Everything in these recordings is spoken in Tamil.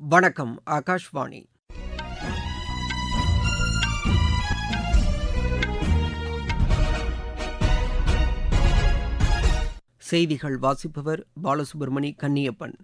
வணக்கம் ஆகாஷ்வாணி. செய்திகள் வாசிப்பவர் பாலசுப்ரமணி கன்னியப்பன்.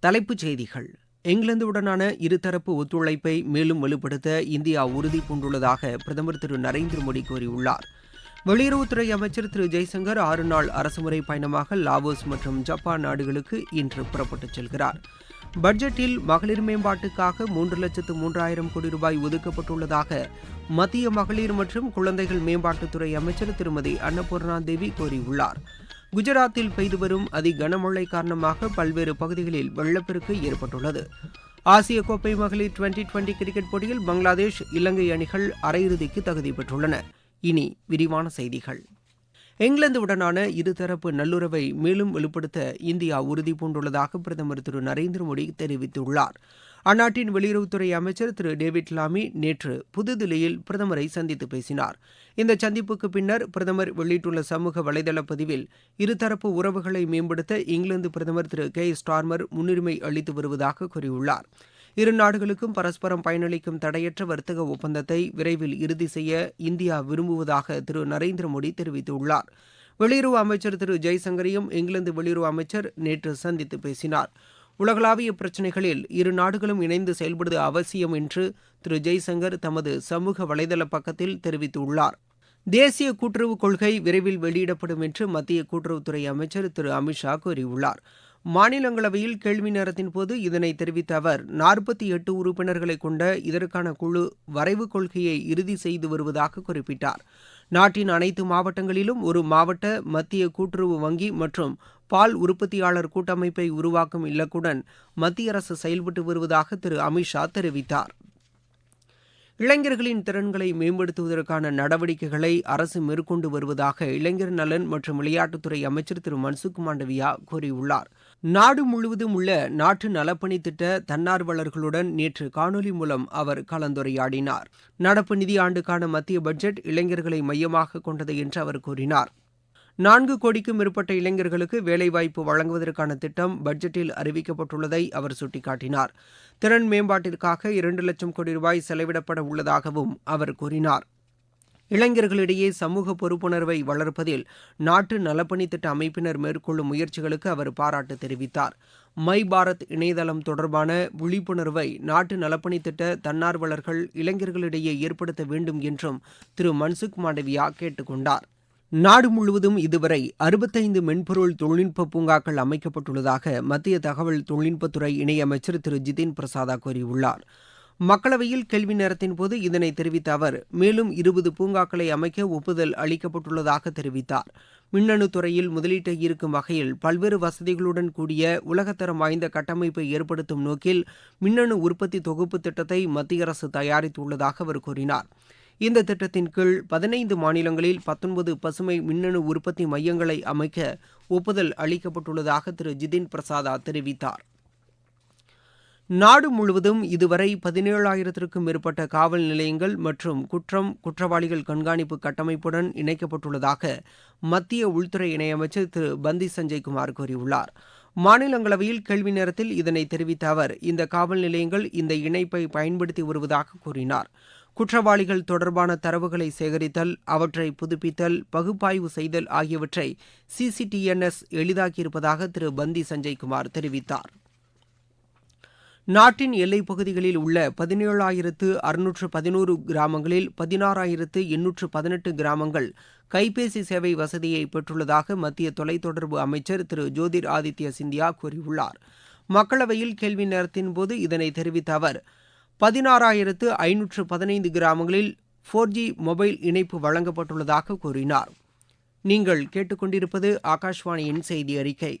தலைப்புச் செய்திகள். இங்கிலாந்துடனான இருதரப்பு ஒத்துழைப்பை மேலும் வலுப்படுத்த இந்தியா உறுதி பூண்டுள்ளதாக பிரதமர் திரு நரேந்திர மோடி கூறியுள்ளார். வெளியுறவுத்துறை அமைச்சர் திரு ஜெய்சங்கர் ஆறு நாள் அரசுமுறை பயணமாக லாவோஸ் மற்றும் ஜப்பான் நாடுகளுக்கு இன்று புறப்பட்டுச் செல்கிறார். பட்ஜெட்டில் மகளிர் மேம்பாட்டுக்காக மூன்று லட்சத்து மூன்றாயிரம் கோடி ரூபாய் ஒதுக்கப்பட்டுள்ளதாக மத்திய மகளிர் மற்றும் குழந்தைகள் மேம்பாட்டுத்துறை அமைச்சர் திருமதி அன்னபூர்ணா தேவி கூறியுள்ளார். குஜராத்தில் பெய்து வரும் அதி கனமழை காரணமாக பல்வேறு பகுதிகளில் வெள்ளப்பெருக்கு ஏற்பட்டுள்ளது. ஆசிய கோப்பை மகளிர் டுவெண்டி டுவெண்டி கிரிக்கெட் போட்டியில் பங்களாதேஷ் இலங்கை அணிகள் அரையிறுதிக்கு தகுதி பெற்றுள்ளன. இனி விரிவான செய்திகள். இங்கிலாந்துடனான இருதரப்பு நல்லுறவை மேலும் வலுப்படுத்த இந்தியா உறுதி பூண்டுள்ளதாக பிரதமர் திரு நரேந்திர மோடி தெரிவித்துள்ளார். அந்நாட்டின் வெளியுறவுத்துறை அமைச்சர் திரு டேவிட் லாமி நேற்று புதுதில்லியில் பிரதமரை சந்தித்து பேசினார். இந்த சந்திப்புக்கு பின்னர் பிரதமர் வெளியிட்டுள்ள சமூக வலைதள பதிவில் இருதரப்பு உறவுகளை மேம்படுத்த இங்கிலாந்து பிரதமர் திரு கே. ஸ்டார்மர் முன்னுரிமை அளித்து வருவதாக கூறியுள்ளார். இரு நாடுகளுக்கும் பரஸ்பரம் பயனளிக்கும் தடையற்ற வர்த்தக ஒப்பந்தத்தை விரைவில் இறுதி செய்ய இந்தியா விரும்புவதாக திரு நரேந்திர மோடி தெரிவித்துள்ளார். வெளியுறவு அமைச்சர் திரு ஜெய்சங்கரையும் இங்கிலாந்து வெளியுறவு அமைச்சர் நேற்று சந்தித்து பேசினார். உலகளாவிய பிரச்சினைகளில் இரு நாடுகளும் இணைந்து செயல்படுவது அவசியம் என்று திரு ஜெய்சங்கர் தமது சமூக வலைதள பக்கத்தில் தெரிவித்துள்ளார். தேசிய கூட்டுறவு கொள்கை விரைவில் வெளியிடப்படும் என்று மத்திய கூட்டுறவுத்துறை அமைச்சர் திரு அமித்ஷா கூறியுள்ளார். மாநிலங்களவையில் கேள்வி நேரத்தின் போது இதனை தெரிவித்த அவர் நாற்பத்தி எட்டு உறுப்பினர்களை கொண்ட இதற்கான குழு வரைவு கொள்கையை இறுதி செய்து வருவதாக குறிப்பிட்டார். நாட்டின் அனைத்து மாவட்டங்களிலும் ஒரு மாவட்ட மத்திய கூட்டுறவு வங்கி மற்றும் பால் உற்பத்தியாளர் கூட்டமைப்பை உருவாக்கும் இலக்குடன் மத்திய அரசு செயல்பட்டு வருவதாக திரு. அமித்ஷா தெரிவித்தார். இளைஞர்களின் திறன்களை மேம்படுத்துவதற்கான நடவடிக்கைகளை அரசு மேற்கொண்டு வருவதாக இளைஞர் நலன் மற்றும் விளையாட்டுத்துறை அமைச்சர் திரு. மன்சுக் மாண்டவியா கூறியுள்ளார். நாடு முழுவதும் உள்ள நாட்டு நலப்பணி திட்ட தன்னார்வலர்களுடன் நேற்று காணொலி மூலம் அவர் கலந்துரையாடினார். நடப்பு நிதியாண்டுக்கான மத்திய பட்ஜெட் இளைஞர்களை மையமாக கொண்டது என்று அவர் கூறினார். நான்கு கோடிக்கும் மேற்பட்ட இளைஞர்களுக்கு வேலைவாய்ப்பு வழங்குவதற்கான திட்டம் பட்ஜெட்டில் அறிவிக்கப்பட்டுள்ளதை அவர் சுட்டிக்காட்டினார். திறன் மேம்பாட்டிற்காக இரண்டு லட்சம் கோடி ரூபாய் செலவிடப்பட உள்ளதாகவும் அவர் கூறினார். இளைஞர்களிடையே சமூக பொறுப்புணர்வை வளர்ப்பதில் நாட்டு நலப்பணி திட்ட அமைப்பினர் மேற்கொள்ளும் முயற்சிகளுக்கு அவர் பாராட்டு தெரிவித்தார். மை பாரத் இணையதளம் தொடர்பான விழிப்புணர்வை நாட்டு நலப்பணி திட்ட தன்னார்வலர்கள் இளைஞர்களிடையே ஏற்படுத்த வேண்டும் என்றும் திரு மன்சுக் மாண்டவியா கேட்டுக்கொண்டார் நாடு முழுவதும் இதுவரை அறுபத்தைந்து மென்பொருள் தொழில்நுட்ப பூங்காக்கள் அமைக்கப்பட்டுள்ளதாக மத்திய தகவல் தொழில்நுட்பத்துறை இணையமைச்சர் திரு ஜிதின் பிரசாதா கூறியுள்ளார். மக்களவையில் கேள்வி நேரத்தின் போது இதனை தெரிவித்த அவர் மேலும் இருபது பூங்காக்களை அமைக்க ஒப்புதல் அளிக்கப்பட்டுள்ளதாக தெரிவித்தார். மின்னணு துறையில் முதலீட்டை ஈர்க்கும் வகையில் பல்வேறு வசதிகளுடன் கூடிய உலகத்தரம் வாய்ந்த கட்டமைப்பை ஏற்படுத்தும் நோக்கில் மின்னணு உற்பத்தி தொகுப்பு திட்டத்தை மத்திய அரசு தயாரித்துள்ளதாக அவர் கூறினார். இந்த திட்டத்தின் கீழ் பதினைந்து மாநிலங்களில் பத்தொன்பது பசுமை மின்னணு உற்பத்தி மையங்களை அமைக்க ஒப்புதல் அளிக்கப்பட்டுள்ளதாக திரு. ஜிதின் பிரசாதா தெரிவித்தார். நாடு முழுவதும் இதுவரை பதினேழாயிரத்திற்கும் மேற்பட்ட காவல் நிலையங்கள் மற்றும் குற்றம் குற்றவாளிகள் கண்காணிப்பு கட்டமைப்புடன் இணைக்கப்பட்டுள்ளதாக மத்திய உள்துறை இணையமைச்சர் திரு. பந்தி சஞ்சய் குமார் கூறியுள்ளார். மாநிலங்களவையில் கேள்வி நேரத்தில் இதனை தெரிவித்த அவர் இந்த காவல் நிலையங்கள் இந்த இணைப்பை பயன்படுத்தி வருவதாக கூறினார். குற்றவாளிகள் தொடர்பான தரவுகளை சேகரித்தல் அவற்றை புதுப்பித்தல் பகுப்பாய்வு செய்தல் ஆகியவற்றை சிசிடிஎன்எஸ் எளிதாக்கியிருப்பதாக திரு. பந்தி சஞ்சய் குமார் தெரிவித்தார். நாட்டின் எல்லைப் பகுதிகளில் உள்ள பதினேழாயிரத்து அறுநூற்று பதினோரு கிராமங்களில் பதினாறாயிரத்து எண்ணூற்று பதினெட்டு கிராமங்கள் கைபேசி சேவை வசதியை பெற்றுள்ளதாக மத்திய தொலைத்தொடர்பு அமைச்சர் திரு ஜோதிர் ஆதித்ய சிந்தியா கூறியுள்ளார். மக்களவையில் கேள்வி நேரத்தின் போது இதனை தெரிவித்த அவர் பதினாறாயிரத்து ஐநூற்று பதினைந்து கிராமங்களில் ஃபோர் ஜி மொபைல் இணைப்பு வழங்கப்பட்டுள்ளதாக கூறினார். நீங்கள் கேட்டுக்கொண்டிருப்பது ஆகாஷ்வாணியின் செய்தி அறிக்கை.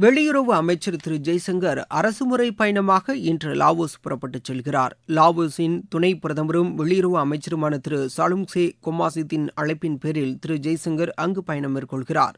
வெளியுறவு அமைச்சர் திரு. ஜெய்சங்கர் அரசுமுறை பயணமாக இன்று லாவோஸ் புறப்பட்டுச் செல்கிறார். லாவோஸின் துணை பிரதமரும் வெளியுறவு அமைச்சருமான திரு. சாலும்சே கொமாசித்தின் அழைப்பின் பேரில் திரு. ஜெய்சங்கர் அங்கு பயணம் மேற்கொள்கிறார்.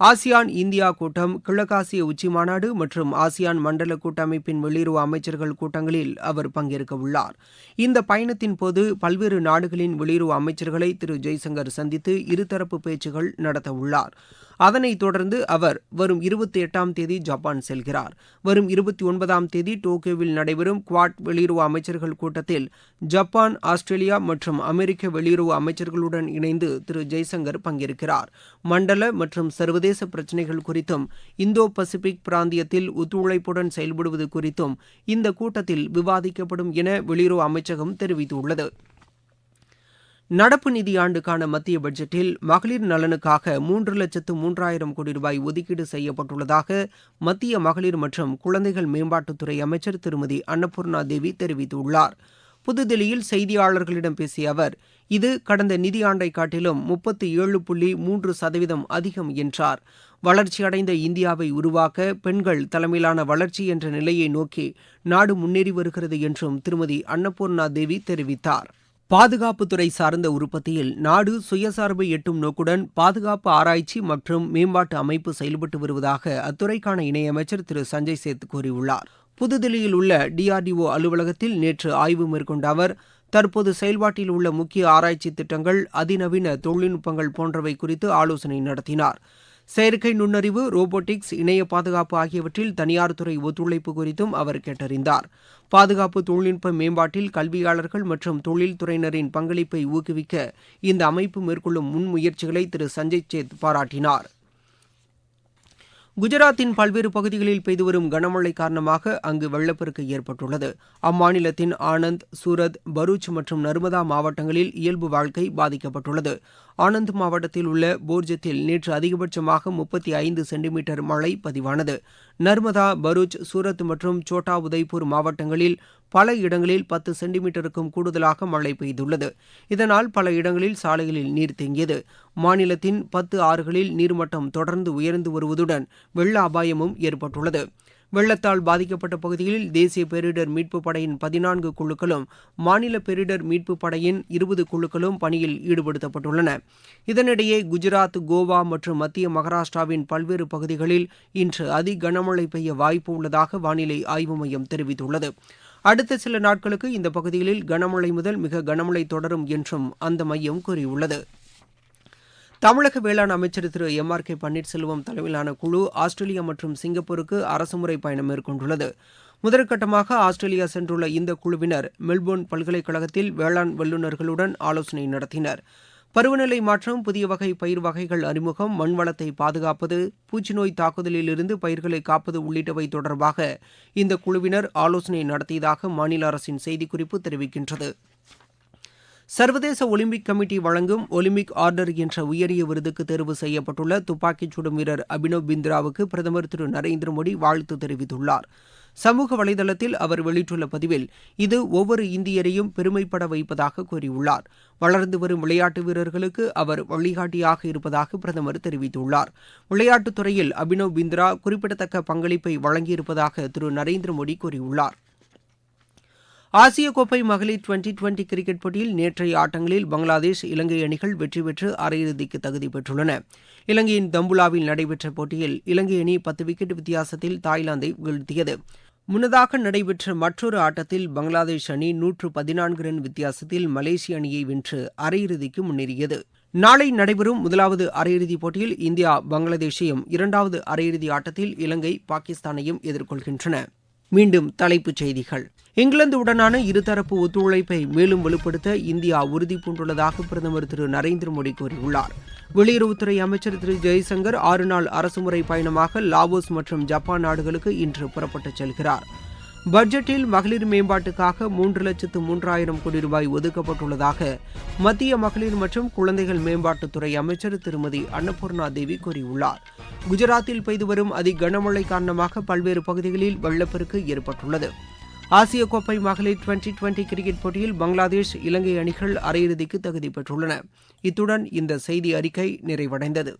ஆசியான் இந்தியா கூட்டம் கிழக்காசிய உச்சிமாநாடு மற்றும் ஆசியான் மண்டல கூட்டமைப்பின் வெளியுறவு அமைச்சர்கள் கூட்டங்களில் அவர் பங்கேற்க உள்ளார். இந்த பயணத்தின் போது பல்வேறு நாடுகளின் வெளியுறவு அமைச்சர்களை திரு. ஜெய்சங்கர் சந்தித்து இருதரப்பு பேச்சுகள் நடத்த உள்ளாா் அதனைத் தொடர்ந்து அவர் வரும் இருபத்தி எட்டாம் தேதி ஜப்பான் செல்கிறார். வரும் இருபத்தி ஒன்பதாம் தேதி டோக்கியோவில் நடைபெறும் குவாட் வெளியுறவு அமைச்சர்கள் கூட்டத்தில் ஜப்பான் ஆஸ்திரேலியா மற்றும் அமெரிக்க வெளியுறவு அமைச்சர்களுடன் இணைந்து திரு. ஜெய்சங்கர் பங்கேற்கிறார். மண்டல மற்றும் சர்வதேச பிரச்சினைகள் குறித்தும் இந்தோ பசிபிக் பிராந்தியத்தில் ஒத்துழைப்புடன் செயல்படுவது குறித்தும் இந்த கூட்டத்தில் விவாதிக்கப்படும் என வெளியுறவு அமைச்சகம் தெரிவித்துள்ளது. நடப்பு நிதியாண்டுக்கான மத்திய பட்ஜெட்டில் மகளிர் நலனுக்காக மூன்று லட்சத்து மூன்றாயிரம் கோடி ரூபாய் ஒதுக்கீடு செய்யப்பட்டுள்ளதாக மத்திய மகளிர் மற்றும் குழந்தைகள் மேம்பாட்டுத்துறை அமைச்சர் திருமதி அன்னபூர்ணா தேவி தெரிவித்துள்ளார். புதுதில்லியில் செய்தியாளர்களிடம் பேசிய அவர் இது கடந்த நிதியாண்டை காட்டிலும் முப்பத்தி ஏழு புள்ளி மூன்று சதவீதம் அதிகம் என்றார். வளர்ச்சியடைந்த இந்தியாவை உருவாக்க பெண்கள் தலைமையிலான வளர்ச்சி என்ற நிலையை நோக்கி நாடு முன்னேறி வருகிறது என்றும் திருமதி அன்னபூர்ணா தேவி தெரிவித்தார். பாதுகாப்புத்துறை சார்ந்த உற்பத்தியில் நாடு சுயசார்பை எட்டும் நோக்குடன் பாதுகாப்பு ஆராய்ச்சி மற்றும் மேம்பாட்டு அமைப்பு செயல்பட்டு வருவதாக அத்துறைக்கான இணையமைச்சர் திரு சஞ்சய் சேத் கூறியுள்ளார். புதுதில்லியில் உள்ள டிஆர்டிஓ அலுவலகத்தில் நேற்று ஆய்வு மேற்கொண்ட அவர் தற்போது செயல்பாட்டில் உள்ள முக்கிய ஆராய்ச்சி திட்டங்கள் அதிநவீன தொழில்நுட்பங்கள் போன்றவை குறித்து ஆலோசனை நடத்தினார். செயற்கை நுண்ணறிவு ரோபோட்டிக்ஸ் இணைய பாதுகாப்பு ஆகியவற்றில் தனியார் துறை ஒத்துழைப்பு குறித்தும் அவர் கேட்டறிந்தார். பாதுகாப்பு தொழில்நுட்ப மேம்பாட்டில் கல்வியாளர்கள் மற்றும் தொழில்துறையினரின் பங்களிப்பை ஊக்குவிக்க இந்த அமைப்பு மேற்கொள்ளும் முன்முயற்சிகளை திரு. சஞ்சய் சேத் பாராட்டினார். குஜராத்தின் பல்வேறு பகுதிகளில் பெய்து வரும் கனமழை காரணமாக அங்கு வெள்ளப்பெருக்கு ஏற்பட்டுள்ளது. அம்மாநிலத்தின் ஆனந்த் சூரத் பரூச் மற்றும் நர்மதா மாவட்டங்களில் இயல்பு வாழ்க்கை பாதிக்கப்பட்டுள்ளது. ஆனந்த் மாவட்டத்தில் உள்ள போர்ஜத்தில் நேற்று அதிகபட்சமாக முப்பத்தி ஐந்து சென்டிமீட்டர் மழை பதிவானது. நர்மதா பரூச் சூரத் மற்றும் சோட்டா உதய்பூர் மாவட்டங்களில் பல இடங்களில் பத்து சென்டிமீட்டருக்கும் கூடுதலாக மழை பெய்துள்ளது. இதனால் பல இடங்களில் சாலைகளில் நீர் தேங்கியது. மாநிலத்தின் பத்து ஆறுகளில் நீர்மட்டம் தொடர்ந்து உயர்ந்து வருவதுடன் வெள்ள அபாயமும் ஏற்பட்டுள்ளது. வெள்ளத்தால் பாதிக்கப்பட்ட பகுதிகளில் தேசிய பேரிடர் மீட்புப் படையின் பதினான்கு குழுக்களும் மாநில பேரிடர் மீட்புப் படையின் இருபது குழுக்களும் பணியில் ஈடுபடுத்தப்பட்டுள்ளன. இதனிடையே குஜராத் கோவா மற்றும் மத்திய மகாராஷ்டிராவின் பல்வேறு பகுதிகளில் இன்று அதி கனமழை பெய்ய வாய்ப்பு உள்ளதாக வானிலை ஆய்வு மையம் தெரிவித்துள்ளது. அடுத்த சில நாட்களுக்கு இந்த பகுதிகளில் கனமழை முதல் மிக கனமழை தொடரும் என்றும் அந்த மையம் கூறியுள்ளது. தமிழக வேளாண் அமைச்சர் திரு. எம். ஆர். கே. பன்னீர்செல்வம் தலைமையிலான குழு ஆஸ்திரேலியா மற்றும் சிங்கப்பூருக்கு அரசுமுறை பயணம் மேற்கொண்டுள்ளது. முதற்கட்டமாக ஆஸ்திரேலியா சென்றுள்ள இந்த குழுவினர் மெல்போர்ன் பல்கலைக்கழகத்தில் வேளாண் வல்லுநர்களுடன் ஆலோசனை நடத்தினர். பருவநிலை மாற்றம் புதிய வகை பயிர் வகைகள் அறிமுகம் மண் வளத்தை பாதுகாப்பது பூச்சிநோய் தாக்குதலிலிருந்து பயிர்களை காப்பது உள்ளிட்டவை தொடர்பாக இந்த குழுவினர் ஆலோசனை நடத்தியதாக மாநில அரசின் செய்திக்குறிப்பு தெரிவிக்கின்றது. சர்வதேச ஒலிம்பிக் கமிட்டி வழங்கும் ஒலிம்பிக் ஆர்டர் என்ற உயரிய விருதுக்கு தேர்வு செய்யப்பட்டுள்ள துப்பாக்கிச் சுடும் வீரர் அபினவ் பிந்த்ராவுக்கு பிரதமர் திரு நரேந்திர மோடி வாழ்த்து தெரிவித்துள்ளார். சமூக வலைதளத்தில் அவர் வெளியிட்டுள்ள பதிவில் இது ஒவ்வொரு இந்தியரையும் பெருமைப்பட வைப்பதாக கூறியுள்ளார். வளர்ந்து வரும் விளையாட்டு வீரர்களுக்கு அவர் வழிகாட்டியாக இருப்பதாக பிரதமர் தெரிவித்துள்ளார். விளையாட்டுத் துறையில் அபினவ் பிந்த்ரா குறிப்பிடத்தக்க பங்களிப்பை வழங்கியிருப்பதாக திரு நரேந்திர மோடி கூறியுள்ளார். ஆசிய கோப்பை மகளிர் டுவெண்டி டுவெண்டி கிரிக்கெட் போட்டியில் நேற்றைய ஆட்டங்களில் பங்களாதேஷ் இலங்கை அணிகள் வெற்றி பெற்று அரையிறுதிக்கு தகுதி பெற்றுள்ளன. இலங்கையின் தம்புலாவில் நடைபெற்ற போட்டியில் இலங்கை அணி பத்து விக்கெட் வித்தியாசத்தில் தாய்லாந்தை வீழ்த்தியது. முன்னதாக நடைபெற்ற மற்றொரு ஆட்டத்தில் பங்களாதேஷ் அணி நூற்று பதினான்கு ரன் வித்தியாசத்தில் மலேசிய அணியை வென்று அரையிறுதிக்கு முன்னேறியது. நாளை நடைபெறும் முதலாவது அரையிறுதிப் போட்டியில் இந்தியா பங்களாதேஷையும் இரண்டாவது அரையிறுதி ஆட்டத்தில் இலங்கை பாகிஸ்தானையும் எதிர்கொள்கின்றன. மீண்டும் தலைப்புச் செய்திகள். இங்கிலாந்துடனான இருதரப்பு ஒத்துழைப்பை மேலும் வலுப்படுத்த இந்தியா உறுதி பூண்டுள்ளதாக பிரதமர் திரு நரேந்திர மோடி கூறியுள்ளார். வெளியுறவுத்துறை அமைச்சர் திரு ஜெய்சங்கர் ஆறு நாள் அரசுமுறை பயணமாக லாவோஸ் மற்றும் ஜப்பான் நாடுகளுக்கு இன்று புறப்பட்டுச் செல்கிறார். பட்ஜெட்டில் மகளிர் மேம்பாட்டுக்காக மூன்று லட்சத்து மூன்றாயிரம் கோடி ரூபாய் ஒதுக்கப்பட்டுள்ளதாக மத்திய மகளிர் மற்றும் குழந்தைகள் மேம்பாட்டுத்துறை அமைச்சர் திருமதி அன்னபூர்ணா தேவி கூறியுள்ளார். குஜராத்தில் பெய்து வரும் அதி கனமழை காரணமாக பல்வேறு பகுதிகளில் வெள்ளப்பெருக்கு ஏற்பட்டுள்ளது. ஆசிய கோப்பை மகளிர் டுவெண்டி டுவெண்டி கிரிக்கெட் போட்டியில் பங்களாதேஷ் இலங்கை அணிகள் அரையிறுதிக்கு தகுதி பெற்றுள்ளன. இத்துடன் இந்த செய்தி அறிக்கை நிறைவடைந்தது.